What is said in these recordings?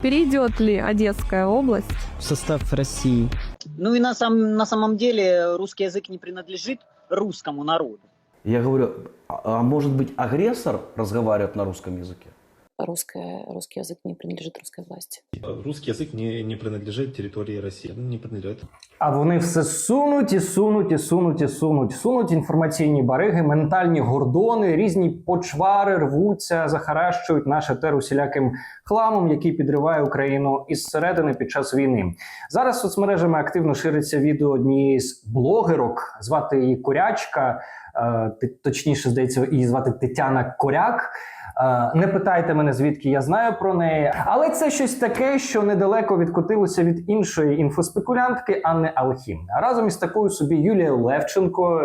Перейдет ли Одесская область в состав России. Ну и на, сам, на самом деле русский язык не принадлежит русскому народу. Я говорю, а, а может быть агрессор разговаривает на русском языке? Русская, русский язык не принадлежит русской власти. Русский язык не, не принадлежит территории России. Ну, Не принадлежит. А вони все сунуть і сунуть, і сунуть, і сунуть. Сунуть інформаційні бариги, ментальні гордони, різні почвари рвуться, захаращують наш етер усіляким хламом, який підриває Україну із середини під час війни. Зараз соцмережами активно шириться відео однієї з блогерок. Звати її Корячка. е, Точніше, здається, її звати Тетяна Коряк. Е, Не питайте мене, звідки я знаю про неї, але це щось таке, що недалеко відкотилося від іншої інфоспекулянтки Анни Алхім. Разом із такою собі Юлія Левченко,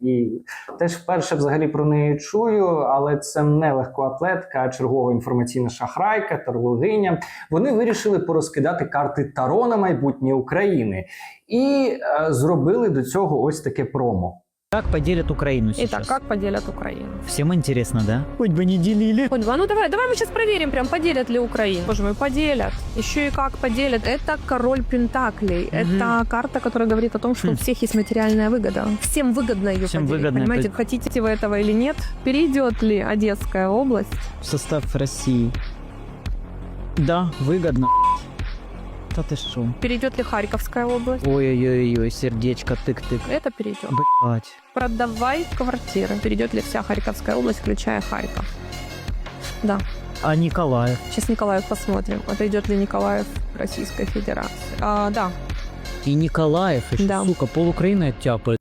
і теж вперше взагалі про неї чую, але це не легкоатлетка, а чергова інформаційна шахрайка, тарологиня. Вони вирішили порозкидати карти Таро на майбутнє України і е, зробили до цього ось таке промо. Как поделят Украину сейчас? Итак, как поделят Украину? Всем интересно, да? Хоть бы не делили. Хоть бы, а ну давай, давай мы сейчас проверим, прям поделят ли Украину. Боже мой, поделят. Еще и как поделят. Это король Пентаклей. Это карта, которая говорит о том, что у Хм. всех есть материальная выгода. Всем выгодно ее Всем поделить. выгодно понимаете, это- хотите вы этого или нет? Перейдет ли Одесская область В состав России. Да, выгодно. Да ты шо? Перейдет ли Харьковская область? Ой-ой-ой, сердечко, тык-тык. Это перейдет. Блять. Продавай квартиры. Перейдет ли вся Харьковская область, включая Харьков? Да. А Николаев? Сейчас Николаев посмотрим. Отойдет ли Николаев Российской Федерации? А, да. И Николаев еще, Да. сука, пол Украины оттяпает.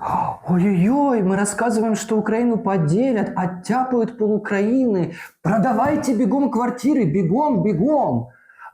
Ой-ой-ой, мы рассказываем, что Украину поделят, оттяпают пол Украины. Продавайте бігом квартири, бігом, бігом.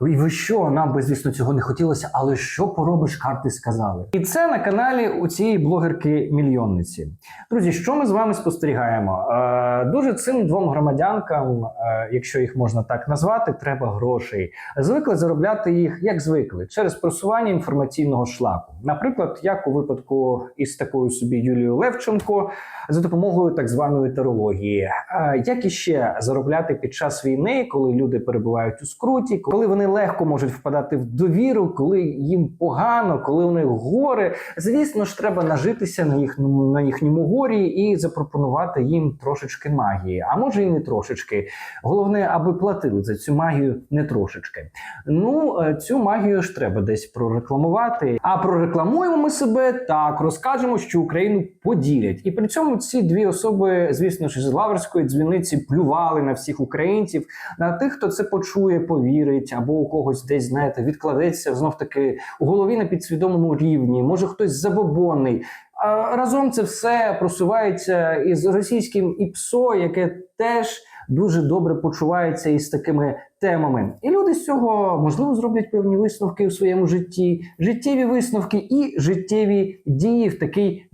І ви що, нам би, звісно, цього не хотілося, але що поробиш, карти сказали. І це на каналі у цієї блогерки-мільйонниці. Друзі, що ми з вами спостерігаємо? Е, дуже цим двом громадянкам, е, якщо їх можна так назвати, треба грошей. Звикли заробляти їх, як звикли, через просування інформаційного шлаку. Наприклад, як у випадку із такою собі Юлією Левченко за допомогою так званої терології. Е, Як іще заробляти під час війни, коли люди перебувають у скруті, коли вони легко можуть впадати в довіру, коли їм погано, коли у них горе. Звісно ж, треба нажитися на їхньому на їхньому горі і запропонувати їм трошечки магії. А може і не трошечки. Головне, аби платили за цю магію не трошечки. Ну, е, цю магію ж треба десь прорекламувати. А прорекламуємо ми себе так, розкажемо, що Україну поділять. І при цьому ці дві особи, звісно ж, з Лаврської дзвіниці плювали на всіх українців, на тих, хто це почує, повірить, або у когось десь, знаєте, відкладеться знов таки у голові на підсвідомому рівні. Може хтось забобонний. А разом це все просувається із російським ІПСО, яке теж дуже добре почувається із такими темами. І люди з цього можливо зроблять певні висновки у своєму житті, життєві висновки і життєві дії в такий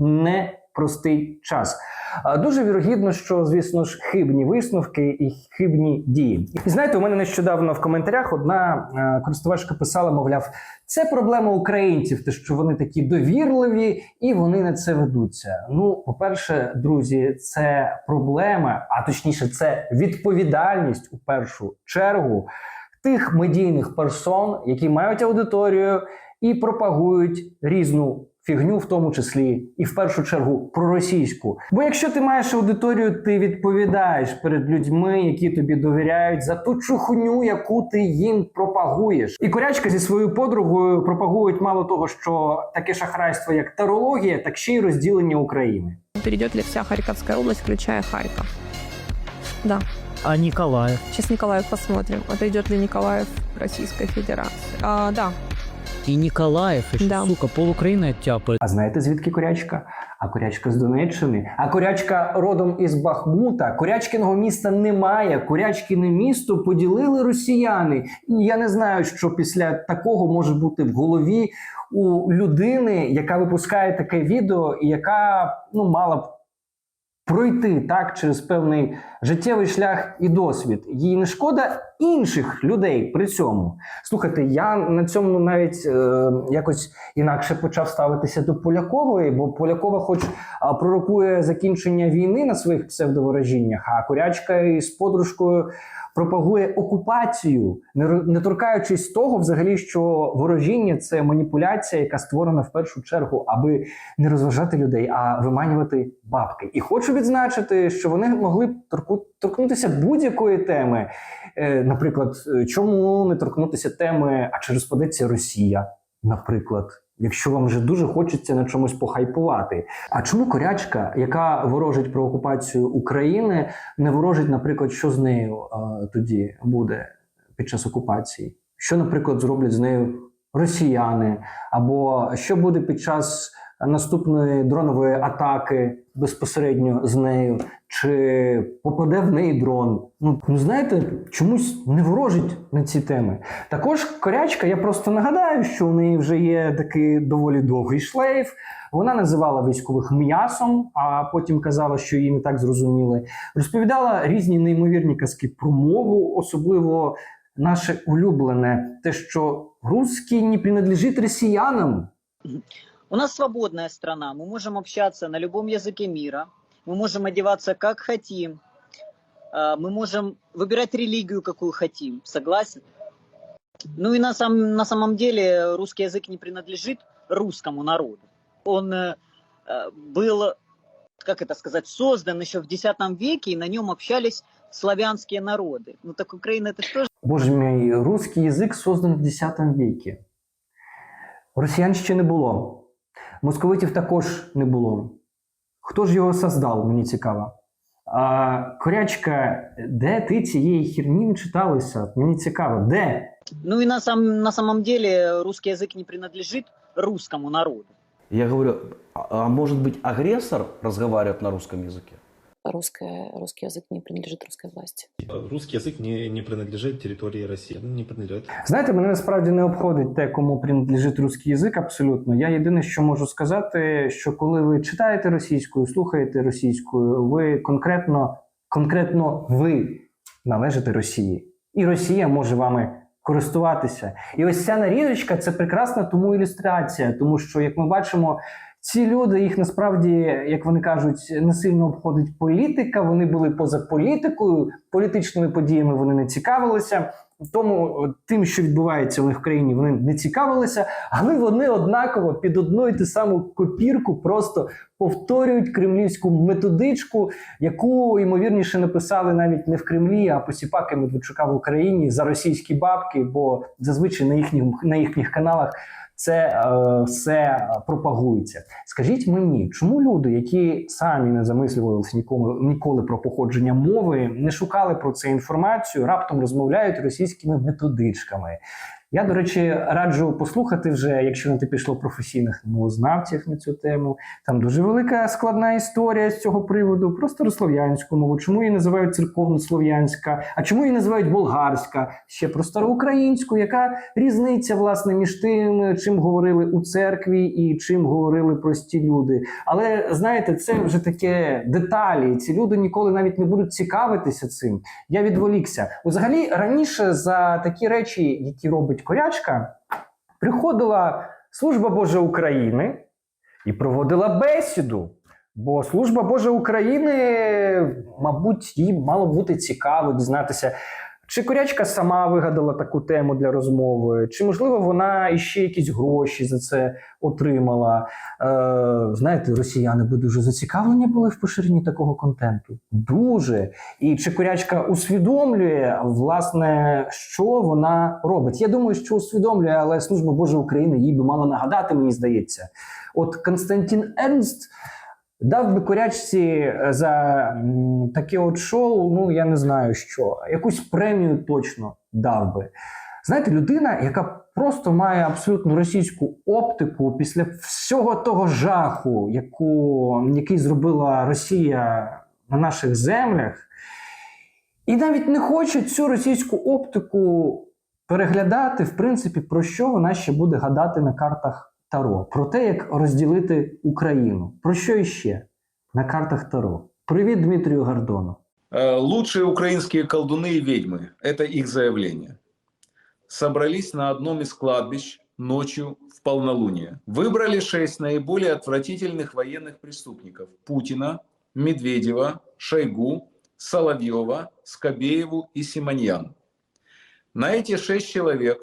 непростий час. Дуже вірогідно, що звісно ж хибні висновки і хибні дії. І знаєте, у мене нещодавно в коментарях одна е, користувачка писала, мовляв, це проблема українців, те, що вони такі довірливі і вони на це ведуться. Ну, по-перше, друзі, це проблема, а точніше, це відповідальність у першу чергу тих медійних персон, які мають аудиторію і пропагують різну. Фігню, в тому числі, і в першу чергу проросійську. Бо якщо ти маєш аудиторію, ти відповідаєш перед людьми, які тобі довіряють за ту чухню, яку ти їм пропагуєш. І корячка зі своєю подругою пропагують мало того, що таке шахрайство, як тарологія, так ще й розділення України. Перейдет ли вся Харьковская область, включая Харьков? Да. А Николаев? Сейчас Николаев посмотрим. Отойдет ли Николаев Российской Федерации? А, да. И Николаев еще, Да. сука, пол Украины оттяпает. А знаєте звідки корячка? А корячка з Донеччини. А корячка родом із Бахмута. Корячкиного міста немає. Корячкине місто поділили росіяни. І я не знаю, що після такого може бути в голові у людини, яка випускає таке відео, і яка ну мала б пройти так через певний життєвий шлях і досвід. Їй не шкода інших людей при цьому. Слухайте, я на цьому навіть е, якось інакше почав ставитися до Полякової, бо Полякова, хоч а, пророкує закінчення війни на своїх псевдоворожіннях, а корячка із подружкою пропагує окупацію, не, торкаючись того, взагалі, що ворожіння це маніпуляція, яка створена в першу чергу, аби не розважати людей, а виманювати бабки. І хочу відзначити, що вони могли б торкнутися будь-якої теми. Е, наприклад, е, чому не торкнутися теми, а чи розпадеться Росія, наприклад. Якщо вам вже дуже хочеться на чомусь похайпувати. А чому корячка, яка ворожить про окупацію України, не ворожить, наприклад, що з нею е, тоді буде під час окупації? Що, наприклад, зроблять з нею росіяни? Або що буде під час наступної дронової атаки безпосередньо з нею? Чи попаде в неї дрон? Ну, ну знаєте, чомусь не ворожить на ці теми. Також корячка, я просто нагадаю, що у неї вже є такий доволі довгий шлейф. Вона називала військових м'ясом, а потім казала, що її не так зрозуміли. Розповідала різні неймовірні казки про мову, особливо наше улюблене, те, що русський не принадлежить росіянам. У нас свободная страна, мы можем общаться на любом языке мира, мы можем одеваться как хотим, а, мы можем выбирать религию, какую хотим, согласен? Ну и на, сам, на самом деле русский язык не принадлежит русскому народу. Он э, э, был, как это сказать, создан еще в X веке, и на нем общались славянские народы. Ну так Украина это что же Боже мій, русський язик создан в X віці. Росіян ще не було. Московитів також не було. Хто ж його создав, мені цікаво. А, корячка, де ти цієї херні не читалася? Мені цікаво, де? Ну и на, сам, на самом деле русский язык не принадлежит русскому народу. Я говорю, а, а может быть агрессор разговаривает на русском языке? Русская, русский язык не принадлежит русской власти. Русский язык не, не принадлежит территории России. Ну, Не принадлежит. Знаєте, мене насправді не обходить те, кому принадлежить русський язик абсолютно. Я єдине, що можу сказати, що коли ви читаєте російською, слухаєте російською, ви конкретно, конкретно ви належите Росії. І Росія може вами користуватися. І ось ця нарізочка це прекрасна тому ілюстрація, тому що, як ми бачимо, ці люди їх насправді, як вони кажуть, не сильно обходить політика. Вони були поза політикою, політичними подіями вони не цікавилися. Тому тим, що відбувається у них в країні, вони не цікавилися, але вони однаково під одну і ту саму копірку просто повторюють кремлівську методичку, яку ймовірніше написали навіть не в Кремлі, а посіпаки Медведчука в Україні за російські бабки, бо зазвичай на їхніх на їхніх каналах це е, все пропагується. Скажіть мені, чому люди, які самі не замислювалися нікому ніколи про походження мови, не шукали про це інформацію, раптом розмовляють російськими методичками? Я, до речі, раджу послухати вже, якщо не ти пішло професійних мовознавців на цю тему. Там дуже велика складна історія з цього приводу про старослов'янську мову. Чому її називають церковнослов'янська, а чому її називають болгарська? Ще про староукраїнську, яка різниця власне між тим, чим говорили у церкві і чим говорили прості люди. Але знаєте, це вже таке деталі. Ці люди ніколи навіть не будуть цікавитися цим. Я відволікся. Взагалі, раніше за такі речі, які робить корячка, приходила служба Божа України і проводила бесіду. Бо служба Божа України, мабуть, їй мало бути цікаво дізнатися, чи корячка сама вигадала таку тему для розмови, чи можливо вона іще якісь гроші за це отримала. Е, знаєте, росіяни би дуже зацікавлені були в поширенні такого контенту. Дуже. І чи корячка усвідомлює, власне, що вона робить? Я думаю, що усвідомлює, але служба Божа України їй би мала нагадати, мені здається. От Константин Ернст. Дав би корячці е, за таке от шоу, ну я не знаю що, якусь премію точно дав би. Знаєте, людина, яка просто має абсолютно російську оптику після всього того жаху, яку, який зробила Росія на наших землях, і навіть не хоче цю російську оптику переглядати, в принципі, про що вона ще буде гадати на картах Таро. Про те, як розділити Україну. Про що іще на картах Таро? Привіт Дмитрію Гордону. Э, Лучшие украинские колдуны и ведьмы – это их заявление. Собрались на одном из кладбищ ночью в полнолуние. Выбрали шесть наиболее отвратительных военных преступников – Путина, Медведева, Шойгу, Соловьева, Скобееву и Симоньян. На эти шесть человек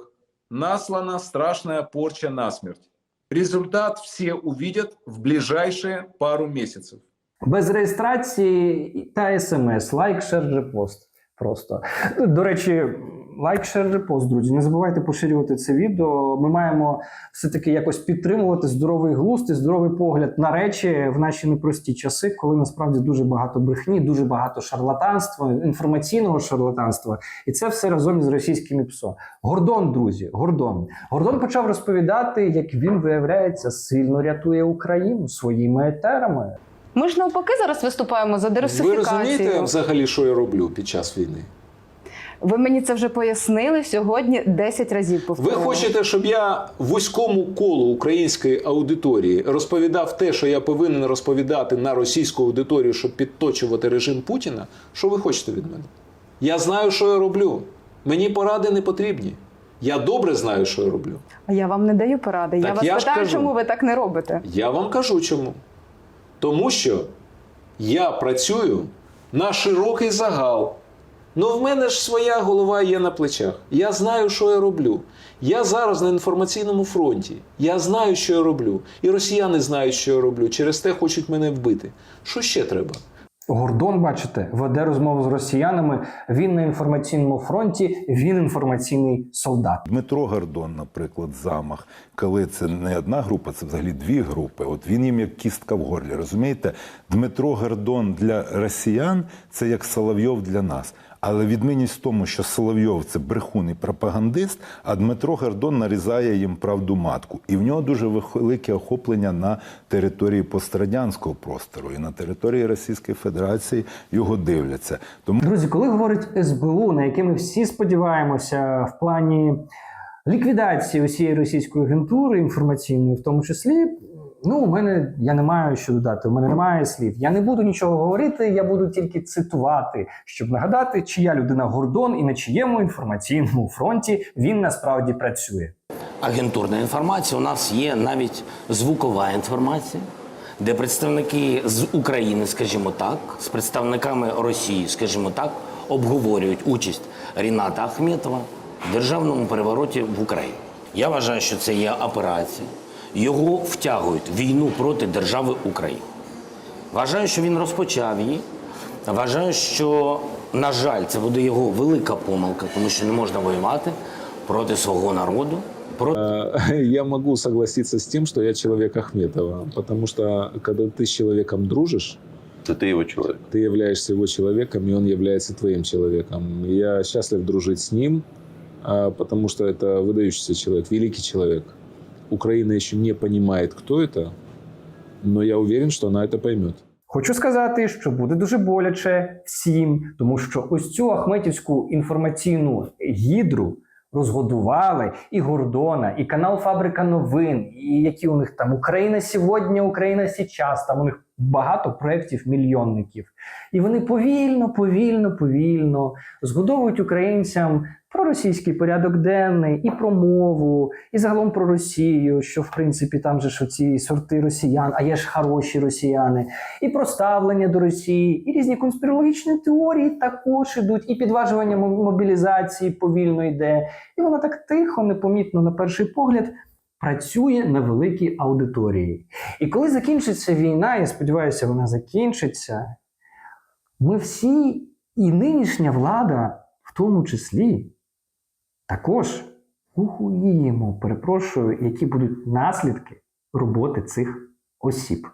наслана страшная порча насмерть. Результат все увидят в ближайшие пару месяцев. Без реєстрації та смс, лайк, шер, репост. Просто до речі, лайк, шер, репост, друзі. Не забувайте поширювати це відео. Ми маємо все-таки якось підтримувати здоровий глузд і здоровий погляд на речі в наші непрості часи, коли насправді дуже багато брехні, дуже багато шарлатанства, інформаційного шарлатанства, і це все разом із російськими ПСО. Гордон, друзі, Гордон. Гордон почав розповідати, як він виявляється сильно рятує Україну своїми етерами. Ми ж навпаки зараз виступаємо за Ви розумієте взагалі, що я роблю під час війни? Ви мені це вже пояснили сьогодні 10 разів Ви хочете, щоб я вузькому колу української аудиторії розповідав те, що я повинен розповідати на російську аудиторію, щоб підточувати режим Путіна? Що ви хочете від мене? Я знаю, що я роблю. Мені поради не потрібні. Я добре знаю, що я роблю. А я вам не даю поради. я вас я питаю, кажу. чому ви так не робите. Я вам кажу чому. Тому що я працюю на широкий загал. Ну, в мене ж своя голова є на плечах. Я знаю, що я роблю. Я зараз на інформаційному фронті. Я знаю, що я роблю. І росіяни знають, що я роблю. Через те хочуть мене вбити. Що ще треба? Гордон, бачите, веде розмову з росіянами. Він на інформаційному фронті, він інформаційний солдат. Дмитро Гордон, наприклад, замах, коли це не одна група, це взагалі дві групи. От він їм як кістка в горлі. Розумієте, Дмитро Гордон для росіян це як Соловйов для нас. Але відмінність в тому, що Соловйов це брехун і пропагандист, а Дмитро Гордон нарізає їм правду матку. І в нього дуже велике охоплення на території пострадянського простору і на території Російської Федерації його дивляться. Тому Друзі, коли говорить СБУ, на яке ми всі сподіваємося в плані ліквідації усієї російської агентури інформаційної, в тому числі. Ну, у мене я не маю що додати, у мене немає слів. Я не буду нічого говорити, я буду тільки цитувати, щоб нагадати, чия людина Гордон і на чиєму інформаційному фронті він насправді працює. агентурна інформація. У нас є навіть звукова інформація, де представники з України, скажімо так, з представниками Росії, скажімо так, обговорюють участь Ріната Ахметова в державному перевороті в Україні. Я вважаю, що це є операція. Його втягують в війну проти держави України. Вважаю, що він розпочав її. Вважаю, що, на жаль, це буде його велика помилка, тому що не можна воювати проти свого народу, проти Я могу согласиться с тем, что я человек Ахметова. Потому что когда ты с человеком дружишь, це ти його чоловік. ты являешься его человеком, и он является твоим человеком. Я счастлив дружить с ним, а, потому что это выдающийся человек, великий человек. Украина еще не понимает, кто это, но я уверен, что она это поймет. Хочу сказати, що буде дуже боляче всім, тому що ось цю ахметівську інформаційну гідру розгодували і Гордона, і канал Фабрика новин, і які у них там Україна сьогодні, Україна сейчас. Там у них багато проєктів мільйонників. І вони повільно, повільно, повільно згодовують українцям про російський порядок денний, і про мову, і загалом про Росію, що в принципі там же ж оці сорти росіян, а є ж хороші росіяни і про ставлення до Росії, і різні конспірологічні теорії також ідуть, і підважування мобілізації повільно йде. І вона так тихо, непомітно на перший погляд. Працює на великій аудиторії. І коли закінчиться війна, я сподіваюся, вона закінчиться. Ми всі, і нинішня влада, в тому числі, також ухуємо, перепрошую, які будуть наслідки роботи цих осіб.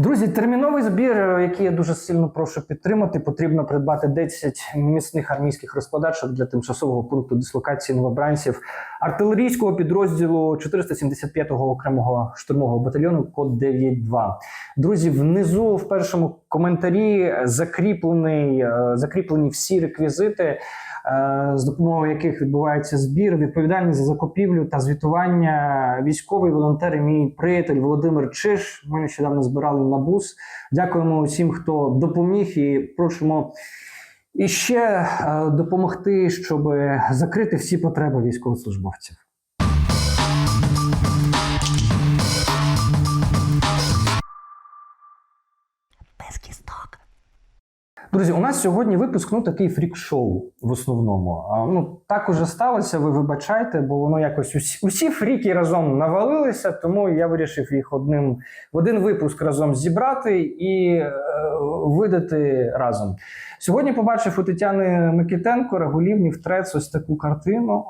Друзі, терміновий збір, е, який я дуже сильно прошу підтримати, потрібно придбати 10 міцних армійських розкладачок для тимчасового пункту дислокації новобранців. Артилерійського підрозділу 475-го окремого штурмового батальйону код 92. Друзі, внизу в першому коментарі закріплений, е, закріплені всі реквізити, з допомогою яких відбувається збір. Відповідальний за закупівлю та звітування військовий волонтер і мій приятель Володимир Чиш. Ми нещодавно збирали на бус. Дякуємо усім, хто допоміг, і просимо і ще е, допомогти, щоб закрити всі потреби військовослужбовців. Друзі, у нас сьогодні випуск ну такий фрік-шоу в основному. А, ну так уже сталося. Ви вибачайте, бо воно якось усі, усі фріки разом навалилися, тому я вирішив їх одним в один випуск разом зібрати і е, видати разом. Сьогодні побачив у Тетяни Микитенко Регулівні в трец ось таку картину.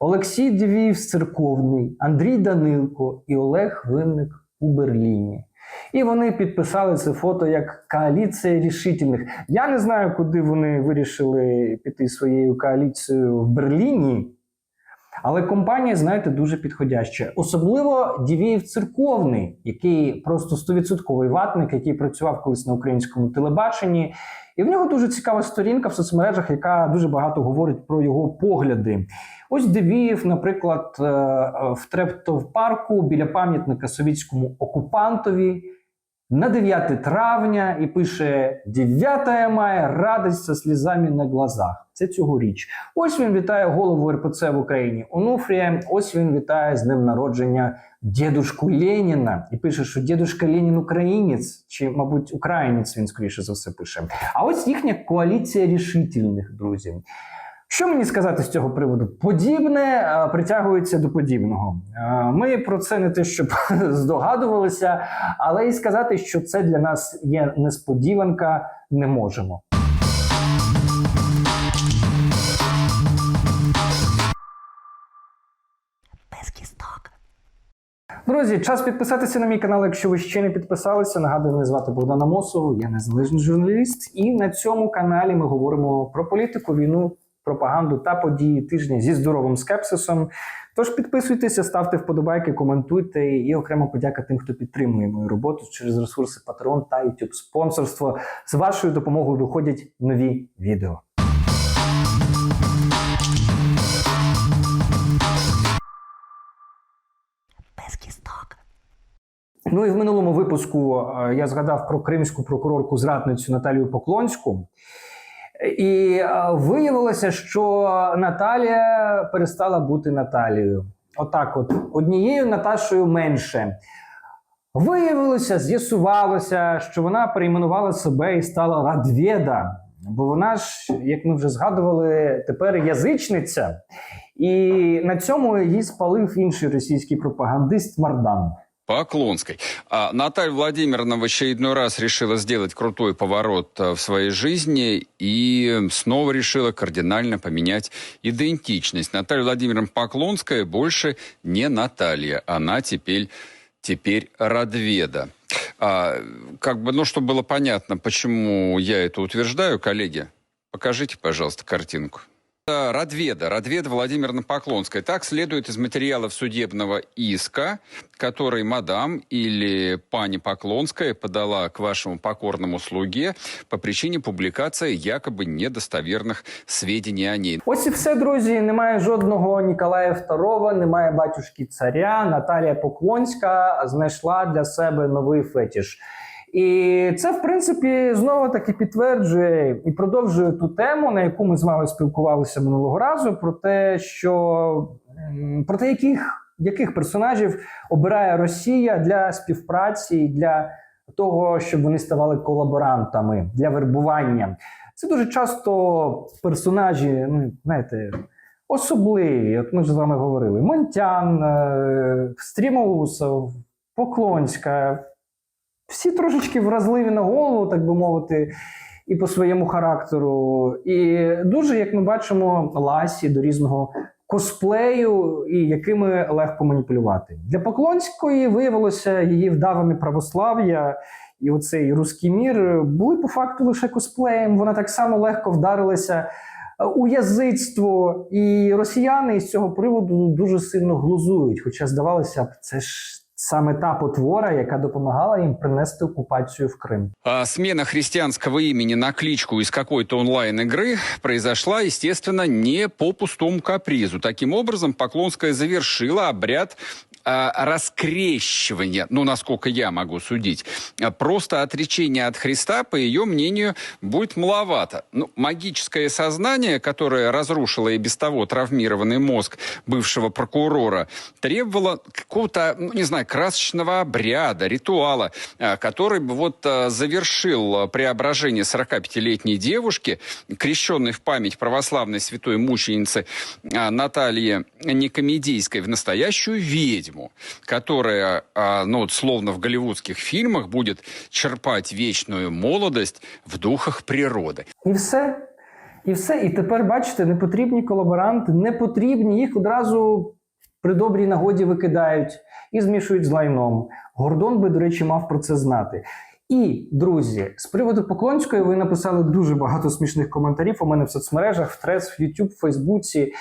Олексій Дівіїв церковний, Андрій Данилко і Олег Винник у Берліні. І вони підписали це фото як коаліція рішительних. Я не знаю, куди вони вирішили піти своєю коаліцією в Берліні. Але компанія, знаєте, дуже підходяща. Особливо Дівіїв церковний, який просто 100% ватник, який працював колись на українському телебаченні. І в нього дуже цікава сторінка в соцмережах, яка дуже багато говорить про його погляди. Ось Девіїв, наприклад, е, в Трептов-парку біля пам'ятника совітському окупантові на 9 травня і пише 9 мая радость со слізами на глазах. Це цьогоріч. Ось він вітає голову РПЦ в Україні Онуфрія. Ось він вітає з днем народження дідушку Леніна і пише, що дідушка Ленін українець, чи, мабуть, українець він скоріше за все пише. А ось їхня коаліція рішительних друзів. Що мені сказати з цього приводу? Подібне е, притягується до подібного. Е, Ми про це не те, щоб здогадувалися, але і сказати, що це для нас є несподіванка, не можемо. Друзі, час підписатися на мій канал, якщо ви ще не підписалися. Нагадую, мене звати Богдан Амосов, я незалежний журналіст. І на цьому каналі ми говоримо про політику, війну, пропаганду та події тижня зі здоровим скепсисом. Тож підписуйтеся, ставте вподобайки, коментуйте і окремо подяка тим, хто підтримує мою роботу через ресурси Patreon та YouTube спонсорство. З вашою допомогою виходять нові відео. Ну і в минулому випуску е, я згадав про кримську прокурорку зрадницю Наталію Поклонську. І е, виявилося, що Наталія перестала бути Наталією. Отак, от однією Наташою менше. Виявилося, з'ясувалося, що вона перейменувала себе і стала Радвєда. Бо вона ж, як ми вже згадували, тепер язичниця. І на цьому її спалив інший російський пропагандист Мардан. Поклонской. А Наталья Владимировна в очередной раз решила сделать крутой поворот э, в своей жизни и снова решила кардинально поменять идентичность. Наталья Владимировна Поклонская больше не Наталья, она теперь, теперь Радведа. А, как бы, ну, чтобы было понятно, почему я это утверждаю, коллеги, покажите, пожалуйста, картинку. Это Радведа, Радведа Владимировна Поклонская. Так следует из материалов судебного иска, который мадам или пани Поклонская подала к вашему покорному слуге по причине публикации якобы недостоверных сведений о ней. Ось і все, друзі. Немає жодного Ніколая II, немає батюшки царя. Наталія Поклонська знайшла для себе новий фетіш. І це, в принципі, знову таки підтверджує і продовжує ту тему, на яку ми з вами спілкувалися минулого разу, про те, що про те, яких, яких персонажів обирає Росія для співпраці, для того, щоб вони ставали колаборантами для вербування. Це дуже часто персонажі, ну знаєте, особливі. От ми ж з вами говорили: Монтян, е, Стрімоусов, Поклонська. Всі трошечки вразливі на голову, так би мовити, і по своєму характеру. І дуже, як ми бачимо, ласі до різного косплею, і якими легко маніпулювати. Для Поклонської виявилося її вдаване православ'я. І оцей руський мір були по факту лише косплеєм. Вона так само легко вдарилася е, у язицтво, і росіяни з цього приводу дуже сильно глузують. Хоча здавалося б, це ж саме та потвора, яка допомагала їм принести окупацію в Крим. А смена христианского имени на кличку из какой-то онлайн-игры произошла, естественно, не по пустому капризу. Таким образом, Поклонская завершила обряд раскрещивание, ну, насколько я могу судить, а, просто отречение от Христа, по ее мнению, будет маловато. Ну, магическое сознание, которое разрушило и без того травмированный мозг бывшего прокурора, требовало какого-то, ну, не знаю, красочного обряда, ритуала, а, который бы вот завершил преображение 45-летней девушки, крещенной в память православной святой мученицы Натальи Никомедийской, в настоящую ведьму, которая, ну, словно в голливудских фильмах, будет черпать вечную молодость в духах природы. І все. І все. І тепер, бачите, не потрібні колаборанти, не потрібні, їх одразу при добрій нагоді викидають і змішують з лайном. Гордон би, до речі, мав про це знати. І, друзі, з приводу Поклонської ви написали дуже багато смішних коментарів у мене в соцмережах, в Трес, в YouTube, в Фейсбуці.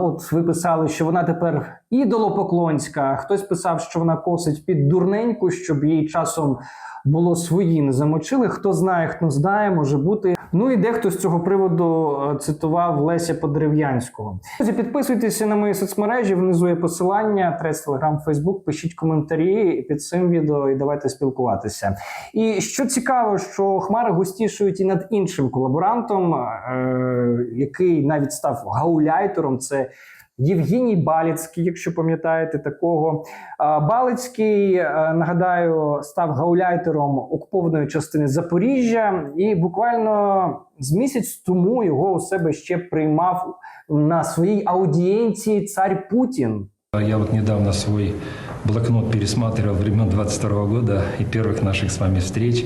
От ви писали, що вона тепер ідолопоклонська. Хтось писав, що вона косить під дурненьку, щоб їй часом було свої не замочили. Хто знає, хто знає, може бути. Ну і дехто з цього приводу е, цитував Леся Подерев'янського. Друзі, підписуйтеся на мої соцмережі. Внизу є посилання, трес, телеграм, фейсбук. Пишіть коментарі під цим відео і давайте спілкуватися. І що цікаво, що хмари густішують і над іншим колаборантом, е- який навіть став гауляйтером. Це Євгеній Баліцький, якщо пам'ятаєте такого. Балицький, е, нагадаю, став гауляйтером окупованої частини Запоріжжя, і буквально з місяць тому його у себе ще приймав на своїй аудієнції цар Путін. Я вот недавно свой блокнот пересматривал времен 22 года и первых наших с вами встреч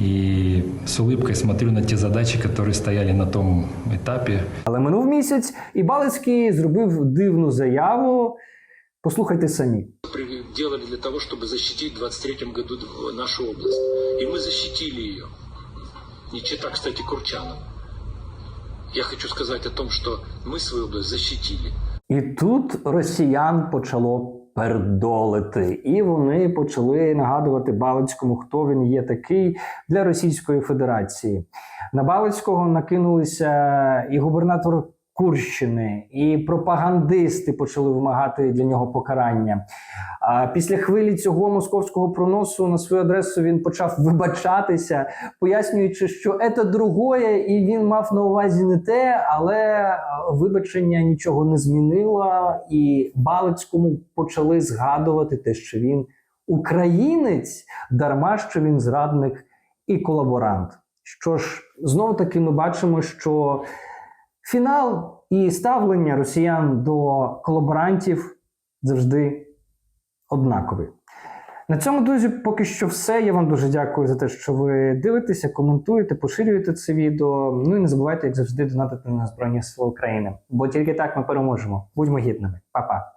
И с улыбкой смотрю на те задачи, которые стояли на том этапе. Але минув місяць, і Балицький зробив дивну заяву. Послухайте самі. делали для того, чтобы защитить в 23 году нашу область. И мы защитили ее. Не чита, кстати, Курчану. Я хочу сказать о том, что мы свою область защитили. І тут росіян почало пердолити, і вони почали нагадувати Балицькому, хто він є такий для Російської Федерації. На Балицького накинулися і губернатор Курщини, і пропагандисти почали вимагати для нього покарання. А після хвилі цього московського проносу на свою адресу він почав вибачатися, пояснюючи, що це другое, і він мав на увазі не те, але вибачення нічого не змінило, і Балицькому почали згадувати те, що він українець, дарма що він зрадник і колаборант. Що ж, знову таки ми бачимо, що фінал і ставлення росіян до колаборантів завжди однакові. На цьому, друзі, поки що все. Я вам дуже дякую за те, що ви дивитеся, коментуєте, поширюєте це відео. Ну і не забувайте, як завжди, донатити на Збройні Сили України. Бо тільки так ми переможемо. Будьмо гідними. Па-па.